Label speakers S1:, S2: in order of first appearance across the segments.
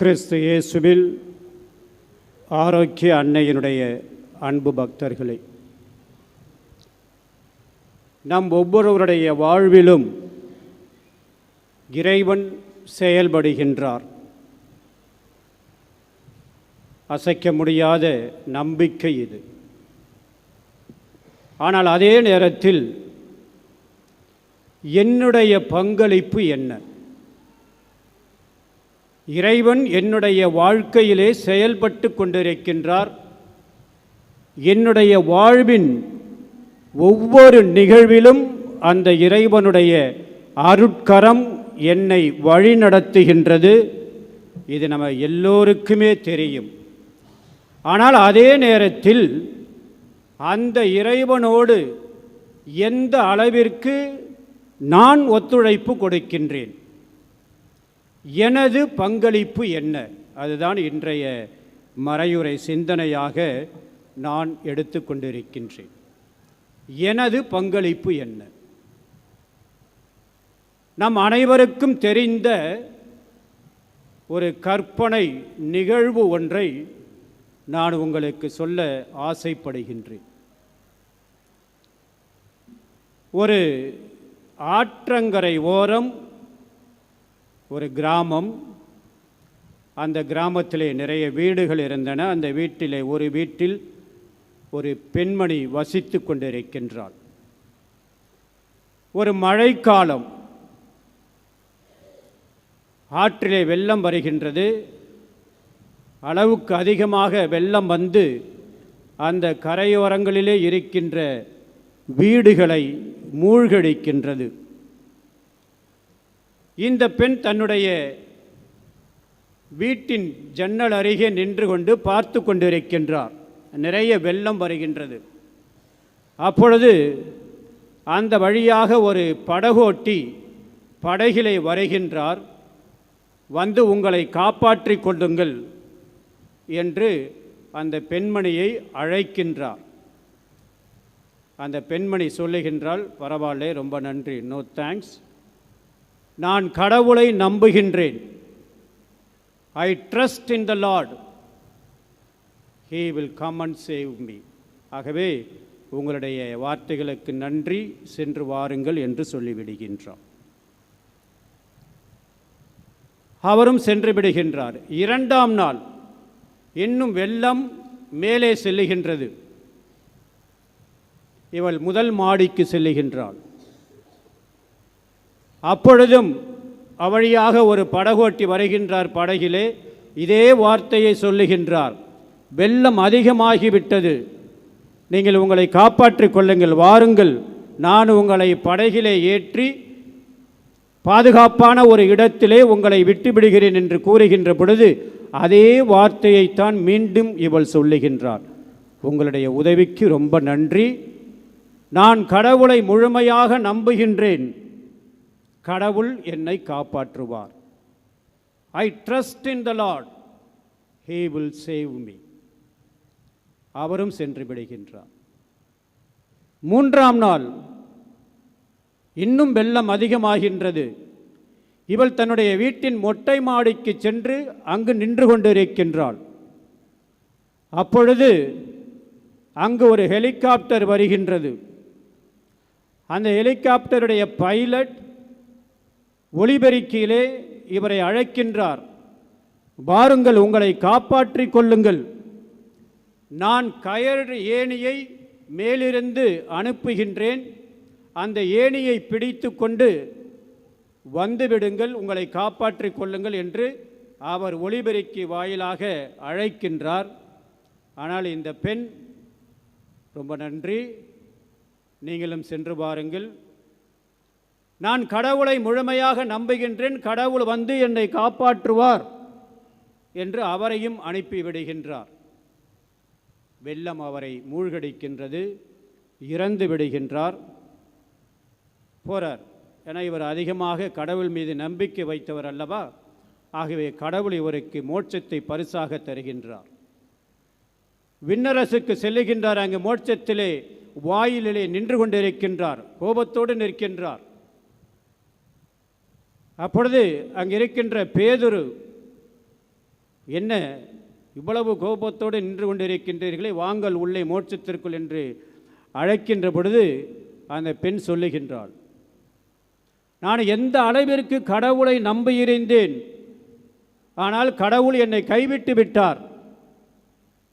S1: கிறிஸ்து இயேசுவில் ஆரோக்கிய அன்னையினுடைய அன்பு பக்தர்களே நம் ஒவ்வொருவருடைய வாழ்விலும் இறைவன் செயல்படுகின்றார். அசைக்க முடியாத நம்பிக்கை இது. ஆனால் அதே நேரத்தில் என்னுடைய பங்களிப்பு என்ன? இறைவன் என்னுடைய வாழ்க்கையிலே செயல்பட்டு கொண்டிருக்கின்றார். என்னுடைய வாழ்வின் ஒவ்வொரு நிகழ்விலும் அந்த இறைவனுடைய அருட்கரம் என்னை வழிநடத்துகின்றது. இது நம்ம எல்லோருக்குமே தெரியும். ஆனால் அதே நேரத்தில் அந்த இறைவனோடு எந்த அளவிற்கு நான் ஒத்துழைப்பு கொடுக்கின்றேன்? எனது பங்களிப்பு என்ன? அதுதான் இன்றைய மறையுறை சிந்தனையாக நான் எடுத்துக்கொண்டிருக்கின்றேன் எனது பங்களிப்பு என்ன? நம் அனைவருக்கும் தெரிந்த ஒரு கற்பனை நிகழ்வு ஒன்றை நான் உங்களுக்கு சொல்ல ஆசைப்படுகின்றேன். ஒரு ஆற்றங்கரை ஓரம் ஒரு கிராமம் அந்த கிராமத்திலே நிறைய வீடுகள் இருந்தன. அந்த வீட்டிலே ஒரு வீட்டில் ஒரு பெண்மணி வசித்து கொண்டிருக்கின்றாள். ஒரு மழைக்காலம். ஆற்றிலே வெள்ளம் வருகின்றது. அளவுக்கு அதிகமாக வெள்ளம் வந்து அந்த கரையோரங்களிலே இருக்கின்ற வீடுகளை மூழ்கடிக்கின்றது. இந்த பெண் தன்னுடைய வீட்டின் ஜன்னல் அருகே நின்று கொண்டு பார்த்து கொண்டிருக்கின்றார். நிறைய வெள்ளம் வருகின்றது. அப்பொழுது அந்த வழியாக ஒரு படகோட்டி படகிலே வருகின்றார். வந்து உங்களை காப்பாற்றி கொள்ளுங்கள் என்று அந்த பெண்மணியை அழைக்கின்றார். அந்த பெண்மணி சொல்லுகின்றால் பரவாயில்ல ரொம்ப நன்றி. நோ தேங்க்ஸ் நான் கடவுளை நம்புகின்றேன். I trust in the Lord he will come and save me ஆகவே உங்களுடைய வார்த்தைகளுக்கு நன்றி சென்று வாருங்கள் என்று சொல்லிவிடுகின்றார் அவரும் சென்று விடுகின்றார். இரண்டாம் நாள் இன்னும் வெள்ளம் மேலே செல்லுகின்றது. இவள் முதல் மாடிக்கு செல்லுகின்றாள். அப்பொழுதும் அவழியாக ஒரு படகோட்டி வருகின்றார் படகிலே. இதே வார்த்தையை சொல்லுகின்றார். வெள்ளம் அதிகமாகிவிட்டது. நீங்கள் உங்களை காப்பாற்றிக் கொள்ளுங்கள் வாருங்கள். நான் உங்களை படகிலே ஏற்றி பாதுகாப்பான ஒரு இடத்திலே உங்களை விட்டுவிடுகிறேன் என்று கூறுகின்ற பொழுது அதே வார்த்தையைத்தான் மீண்டும் இவள் சொல்லுகின்றார். உங்களுடைய உதவிக்கு ரொம்ப நன்றி. நான் கடவுளை முழுமையாக நம்புகின்றேன். கடவுள் என்னை காப்பாற்றுவார். I trust in the Lord he will save me அவரும் சென்று விடுகின்றார். மூன்றாம் நாள். இன்னும் வெள்ளம் அதிகமாகின்றது. இவள் தன்னுடைய வீட்டின் மொட்டை மாடிக்கு சென்று அங்கு நின்று கொண்டிருக்கின்றாள். அப்பொழுது அங்கு ஒரு ஹெலிகாப்டர் வருகின்றது. அந்த ஹெலிகாப்டருடைய பைலட் ஒளிபெருக்கியிலே இவரை அழைக்கின்றார். வாருங்கள் உங்களை காப்பாற்றிக் கொள்ளுங்கள். நான் கயறு ஏணியை மேலிருந்து அனுப்புகின்றேன். அந்த ஏணியை பிடித்து கொண்டு வந்துவிடுங்கள் உங்களை காப்பாற்றிக் கொள்ளுங்கள் என்று அவர் ஒளிபெருக்கி வாயிலாக அழைக்கின்றார். ஆனால் இந்த பெண் ரொம்ப நன்றி. நீங்களும் சென்று பாருங்கள் நான் கடவுளை முழுமையாக நம்புகின்றேன் கடவுள் வந்து என்னை காப்பாற்றுவார் என்று அவரையும் அனுப்பிவிடுகின்றார். வெள்ளம் அவரை மூழ்கடிக்கின்றது இறந்து விடுகின்றார். போறார். என இவர் அதிகமாக கடவுள் மீது நம்பிக்கை வைத்தவர் அல்லவா? ஆகவே கடவுள் இவருக்கு மோட்சத்தை பரிசாக தருகின்றார். விண்ணரசுக்கு செல்லுகின்றார் அங்கு மோட்சத்திலே வாயிலிலே நின்று கொண்டிருக்கின்றார் கோபத்தோடு நிற்கின்றார். அப்பொழுது அங்கே இருக்கின்ற பேதுரு என்ன இவ்வளவு கோபத்தோடு நின்று கொண்டிருக்கின்றீர்களே? வாங்கள் உள்ளே மோட்சத்திற்குள் என்று அழைக்கின்ற பொழுது அந்த பெண் சொல்லுகின்றாள் நான் எந்த அளவிற்கு கடவுளை நம்பியிருந்தேன் ஆனால் கடவுள் என்னை கைவிட்டு விட்டார்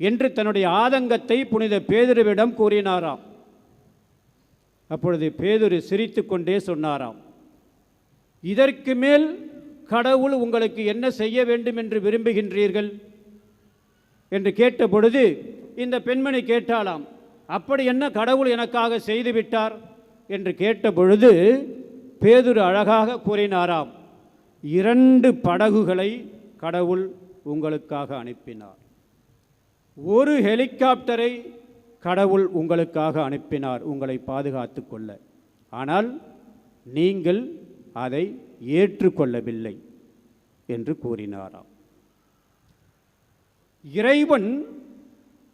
S1: என்று தன்னுடைய ஆதங்கத்தை புனித பேதுருவிடம் கூறினாராம். அப்பொழுது பேதுரு சிரித்து கொண்டே சொன்னாராம் இதற்கு மேல் கடவுள் உங்களுக்கு என்ன செய்ய வேண்டும் என்று விரும்புகின்றீர்கள்? என்று கேட்ட பொழுது இந்த பெண்மணி கேட்டாலாம் அப்படி என்ன கடவுள் எனக்காக செய்துவிட்டார் என்று கேட்ட பொழுது பேதுரு அழகாக கூறினாராம் இரண்டு படகுகளை கடவுள் உங்களுக்காக அனுப்பினார். ஒரு ஹெலிகாப்டரை கடவுள் உங்களுக்காக அனுப்பினார் உங்களை பாதுகாத்து கொள்ள. ஆனால் நீங்கள் அதை ஏற்றுக்கொள்ளவில்லை என்று கூறினாராம். இறைவன்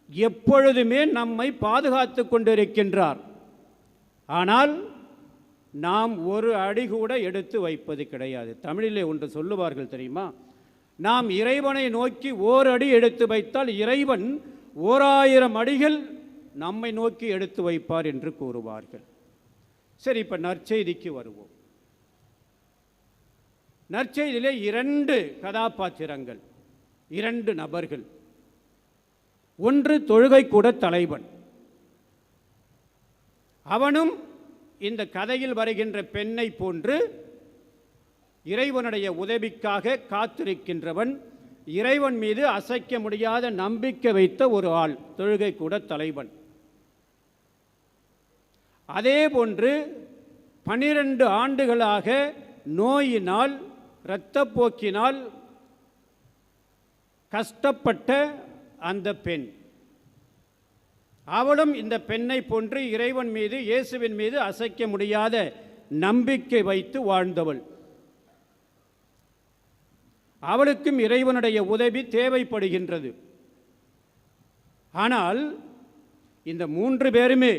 S1: எப்பொழுதுமே நம்மை பாதுகாத்து கொண்டிருக்கின்றார். ஆனால் நாம் ஒரு அடி கூட எடுத்து வைப்பது கிடையாது. தமிழிலே ஒன்று சொல்லுவார்கள் தெரியுமா? நாம் இறைவனை நோக்கி ஓர் அடி எடுத்து வைத்தால் இறைவன் ஓராயிரம் அடிகள் நம்மை நோக்கி எடுத்து வைப்பார் என்று கூறுவார்கள். சரி இப்போ நற்செய்திக்கு வருவோம். நற்செய்தியிலே இரண்டு கதாபாத்திரங்கள் இரண்டு நபர்கள். ஒன்று தொழுகை கூட தலைவன். அவனும் இந்த கதையில் வருகின்ற பெண்ணை போன்று இறைவனுடைய உதவிக்காக காத்திருக்கின்றவன். இறைவன் மீது அசைக்க முடியாத நம்பிக்கை வைத்த ஒரு ஆள் தொழுகை கூட தலைவன். அதே போன்று பனிரெண்டு ஆண்டுகளாக நோயினால் இரத்தப்போக்கினால் கஷ்டப்பட்ட அந்த பெண். அவளும் இந்த பெண்ணை போன்று இறைவன் மீது இயேசுவின் மீது அசைக்க முடியாத நம்பிக்கை வைத்து வாழ்ந்தவள். அவளுக்கும் இறைவனுடைய உதவி தேவைப்படுகின்றது. ஆனால் இந்த மூன்று பேருமே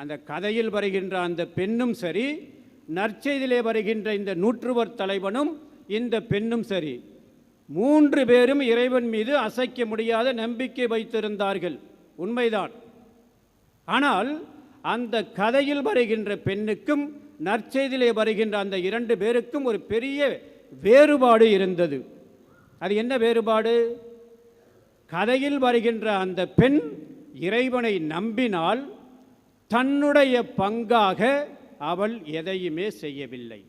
S1: அந்த கதையில் வருகின்ற அந்த பெண்ணும் சரி நற்செய்தியிலே வருகின்ற இந்த நூற்றுவர் தலைவனும் இந்த பெண்ணும் சரி. மூன்று பேரும் இறைவன் மீது அசைக்க முடியாத நம்பிக்கை வைத்திருந்தார்கள். உண்மைதான். ஆனால் அந்த கதையில் வருகின்ற பெண்ணுக்கும் நற்செய்தியிலே வருகின்ற அந்த இரண்டு பேருக்கும் ஒரு பெரிய வேறுபாடு இருந்தது. அது என்ன வேறுபாடு? கதையில் வருகின்ற அந்த பெண் இறைவனை நம்பினால் தன்னுடைய பங்காக அவள் எதையுமே செய்யவில்லை.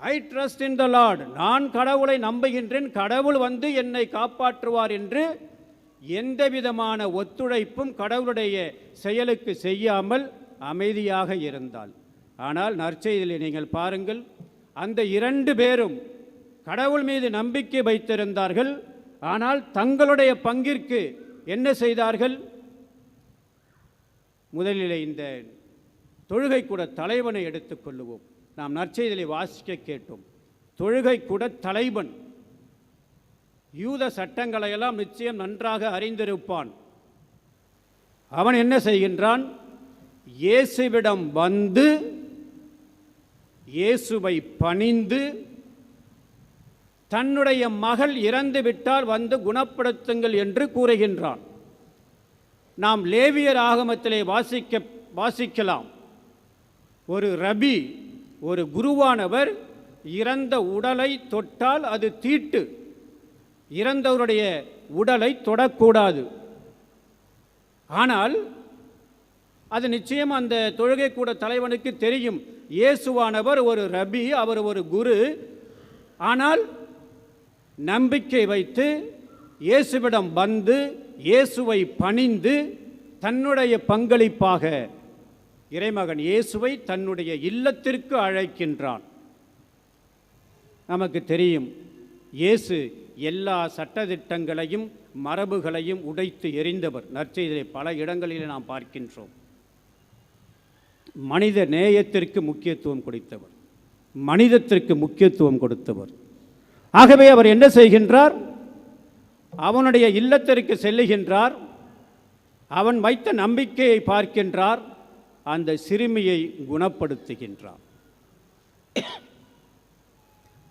S1: ஐ ட்ரஸ்ட் இன் த லார்ட் நான் கடவுளை நம்புகின்றேன். கடவுள் வந்து என்னை காப்பாற்றுவார் என்று எந்த விதமான ஒத்துழைப்பும் கடவுளுடைய செயலுக்கு செய்யாமல் அமைதியாக இருந்தாள். ஆனால் நற்செய்தியில் நீங்கள் பாருங்கள் அந்த இரண்டு பேரும் கடவுள் மீது நம்பிக்கை வைத்திருந்தார்கள். ஆனால் தங்களுடைய பங்கிற்கு என்ன செய்தார்கள்? முதலில் இந்த தொழுகை கூட தலைவனை எடுத்துக்கொள்ளுவோம் நாம் நற்செய்தியை வாசிக்க கேட்டோம். தொழுகை கூட தலைவன். யூத சட்டங்களையெல்லாம் நிச்சயம் நன்றாக அறிந்திருப்பான். அவன் என்ன செய்கின்றான்? இயேசுவிடம் வந்து இயேசுவை பணிந்து தன்னுடைய மகள் இறந்து விட்டால் வந்து குணப்படுத்துங்கள் என்று கூறுகின்றான். நாம் லேவியர் ஆகமத்திலே வாசிக்க வாசிக்கலாம். ஒரு ரபி ஒரு குருவானவர் இறந்த உடலை தொட்டால் அது தீட்டு. இறந்தவருடைய உடலை தொடக்கூடாது. ஆனால் அது நிச்சயம் அந்த தொழுகை கூட தலைவனுக்கு தெரியும். இயேசுவானவர் ஒரு ரபி அவர் ஒரு குரு. ஆனால் நம்பிக்கை வைத்து இயேசுவிடம் வந்து இயேசுவை பணிந்து தன்னுடைய பங்களிப்பாக இறைமகன் இயேசுவை தன்னுடைய இல்லத்திற்கு அழைக்கின்றான். நமக்கு தெரியும் இயேசு எல்லா சட்டதிட்டங்களையும் மரபுகளையும் உடைத்து எறிந்தவர். நற்செய்தியை பல இடங்களில் நாம் பார்க்கின்றோம். மனித நேயத்திற்கு முக்கியத்துவம் கொடுத்தவர். மனிதத்திற்கு முக்கியத்துவம் கொடுத்தவர். ஆகவே அவர் என்ன செய்கின்றார்? அவனுடைய இல்லத்திற்கு செல்லுகின்றார். அவன் வைத்த நம்பிக்கையை பார்க்கின்றார். அந்த சிறுமியை குணப்படுத்துகின்றான்.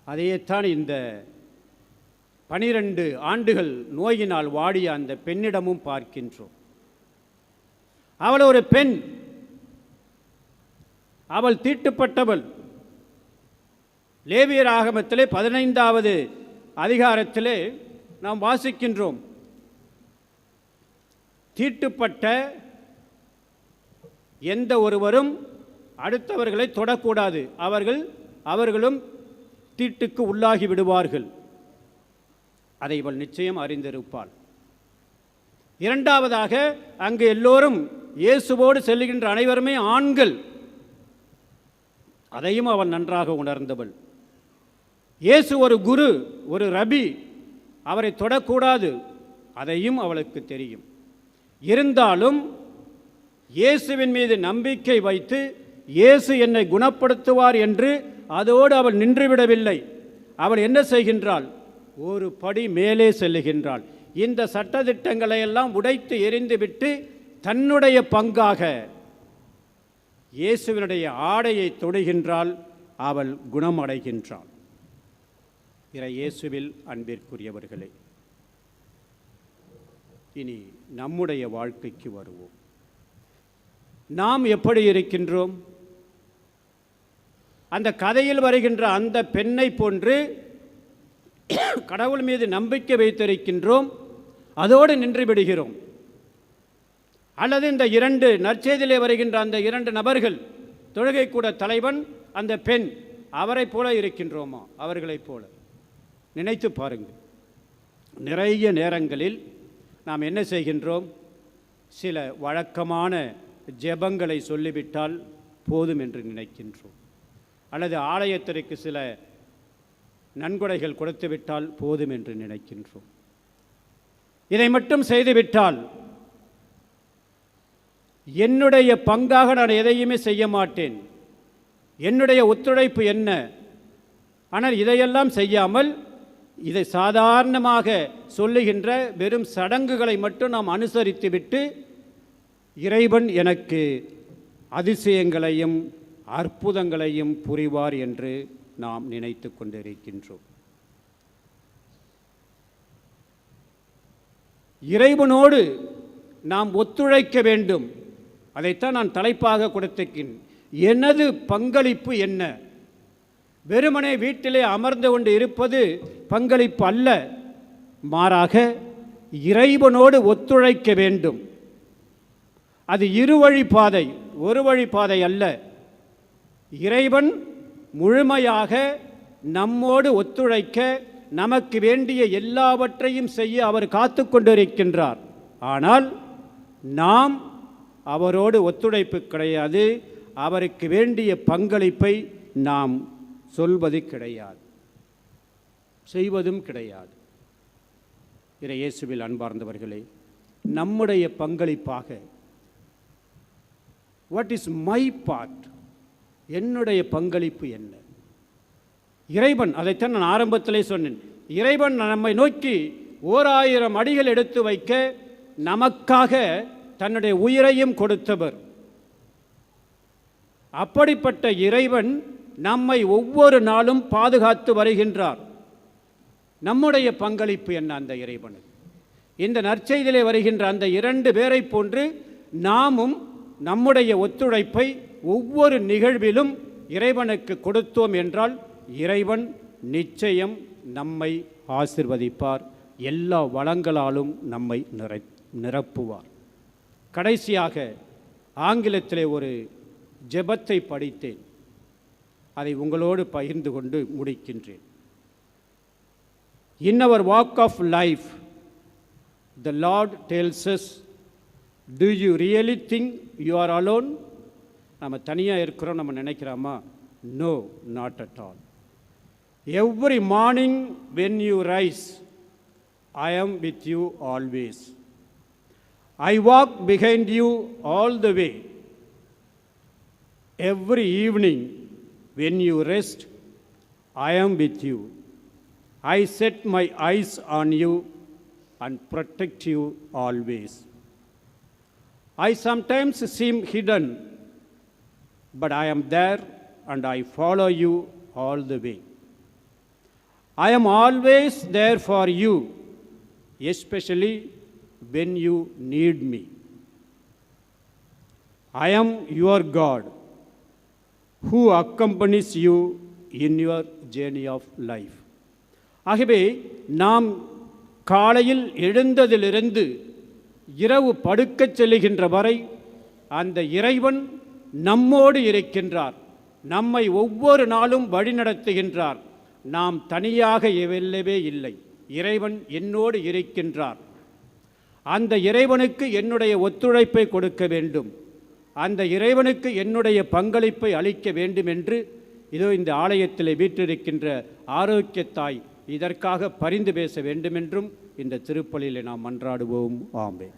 S1: அதையேத்தான் இந்த பனிரெண்டு ஆண்டுகள் நோயினால் வாடிய அந்த பெண்ணிடமும் பார்க்கின்றோம். அவள் ஒரு பெண். அவள் தீட்டுப்பட்டவள். லேவியர் ஆகமத்திலே பதினைந்தாவது அதிகாரத்திலே நாம் வாசிக்கின்றோம். தீட்டுப்பட்ட எந்த ஒருவரும் அடுத்தவர்களை தொடக்கூடாது. அவர்கள் அவர்களும் தீட்டுக்கு உள்ளாகி விடுவார்கள். அதை இவள் நிச்சயம் அறிந்திருப்பாள். இரண்டாவதாக அங்கு எல்லோரும் இயேசுவோடு செல்லுகின்ற அனைவருமே ஆண்கள். அதையும் அவள் நன்றாக உணர்ந்தவள். இயேசு ஒரு குரு ஒரு ரபி அவரை தொடக்கூடாது. அதையும் அவளுக்கு தெரியும். இருந்தாலும் இயேசுவின் மீது நம்பிக்கை வைத்து இயேசு என்னை குணப்படுத்துவார் என்று அதோடு அவள் நின்றுவிடவில்லை. அவள் என்ன செய்கின்றாள்? ஒரு படி மேலே செல்லுகின்றாள். இந்த சட்டத்திட்டங்களை எல்லாம் உடைத்து எறிந்துவிட்டு தன்னுடைய பங்காக இயேசுவினுடைய ஆடையை தொடுகின்றால் அவள் குணமடைகின்றாள். இறை இயேசுவில் அன்பிற்குரியவர்களே இனி நம்முடைய வாழ்க்கைக்கு வருவோம். நாம் எப்படி இருக்கின்றோம்? அந்த கதையில் வருகின்ற அந்த பெண்ணை போன்று கடவுள் மீது நம்பிக்கை வைத்திருக்கின்றோம். அதோடு நின்று விடுகிறோம். அல்லது இந்த இரண்டு நற்செய்தியிலே வருகின்ற அந்த இரண்டு நபர்கள் தொழுகை கூட தலைவன் அந்த பெண் அவரைப் போல இருக்கின்றோமா? அவர்களைப் போல. நினைத்து பாருங்கள். நிறைய நேரங்களில் நாம் என்ன செய்கின்றோம்? சில வழக்கமான ஜெபங்களை சொல்லிவிட்டால் போதும் என்று நினைக்கின்றோம். அல்லது ஆலயத்திற்கு சில நன்கொடைகள் கொடுத்துவிட்டால் போதும் என்று நினைக்கின்றோம். இதை மட்டும் செய்துவிட்டால் என்னுடைய பங்காக நான் எதையுமே செய்ய மாட்டேன். என்னுடைய ஒத்துழைப்பு என்ன? ஆனால் இதையெல்லாம் செய்யாமல் இதை சாதாரணமாக சொல்லுகின்ற வெறும் சடங்குகளை மட்டும் நாம் அனுசரித்துவிட்டு இறைவன் எனக்கு அதிசயங்களையும் அற்புதங்களையும் புரிவார் என்று நாம் நினைத்து கொண்டிருக்கின்றோம். இறைவனோடு நாம் ஒத்துழைக்க வேண்டும். அதைத்தான் நான் தலைப்பாக கொடுத்திருக்கேன் எனது பங்களிப்பு என்ன? வெறுமனே வீட்டிலே அமர்ந்து கொண்டு இருப்பது பங்களிப்பு அல்ல. மாறாக இறைவனோடு ஒத்துழைக்க வேண்டும். அது இருவழி பாதை ஒரு வழி பாதை அல்ல. இறைவன் முழுமையாக நம்மோடு ஒத்துழைக்க நமக்கு வேண்டிய எல்லாவற்றையும் செய்ய அவர் காத்து கொண்டிருக்கின்றார். ஆனால் நாம் அவரோடு ஒத்துழைப்பு கிடையாது. அவருக்கு வேண்டிய பங்களிப்பை நாம் சொல்வது கிடையாது. செய்வதும் கிடையாது. இறை இயேசுவில் அன்பார்ந்தவர்களே நம்முடைய பங்களிப்பாக வாட் இஸ் மை பார்ட் என்னுடைய பங்களிப்பு என்ன? இறைவன் அதைத்தான் நான் ஆரம்பத்திலே சொன்னேன். இறைவன் நம்மை நோக்கி ஓர் ஆயிரம் அடிகள் எடுத்து வைக்க நமக்காக தன்னுடைய உயிரையும் கொடுத்தவர். அப்படிப்பட்ட இறைவன் நம்மை ஒவ்வொரு நாளும் பாதுகாத்து வருகின்றார். நம்முடைய பங்களிப்பு என்ன அந்த இறைவனுக்கு? இந்த நற்செய்தியிலே வருகின்ற அந்த இரண்டு பேரை போன்று நாமும் நம்முடைய ஒத்துழைப்பை ஒவ்வொரு நிகழ்விலும் இறைவனுக்கு கொடுத்தோம் என்றால் இறைவன் நிச்சயம் நம்மை ஆசிர்வதிப்பார். எல்லா வளங்களாலும் நம்மை நிறை நிரப்புவார். கடைசியாக ஆங்கிலத்திலே ஒரு ஜெபத்தை படித்தேன். அதை உங்களோடு பகிர்ந்து கொண்டு முடிக்கின்றேன். In our walk of life the Lord tells do you really think you are alone நம்ம தனியாக இருக்கிறோம் நம்ம நினைக்கிறோமா? No not at all every morning when you rise I am with you always I walk behind you all the way every evening when you rest I am with you I set my eyes on you and protect you always I sometimes seem hidden, but I am there and I follow you all the way. I am always there for you, especially when you need me. I am your God who accompanies you in your journey of life. ஆகவே நாம் காலையில் எழுந்ததிலிருந்து இரவு படுக்கச் செல்லுகின்ற வரை அந்த இறைவன் நம்மோடு இருக்கின்றார். நம்மை ஒவ்வொரு நாளும் வழிநடத்துகின்றார். நாம் தனியாக வெல்லவே இல்லை. இறைவன் என்னோடு இருக்கின்றார். அந்த இறைவனுக்கு என்னுடைய ஒத்துழைப்பை கொடுக்க வேண்டும். அந்த இறைவனுக்கு என்னுடைய பங்களிப்பை அளிக்க வேண்டும் என்று இதோ இந்த ஆலயத்தில் வீற்றிருக்கின்ற ஆரோக்கியத்தாய் இதற்காக பரிந்து பேச வேண்டுமென்றும் இந்த திருப்பலியில் நாம் மன்றாடுவோம். ஆம்பேன்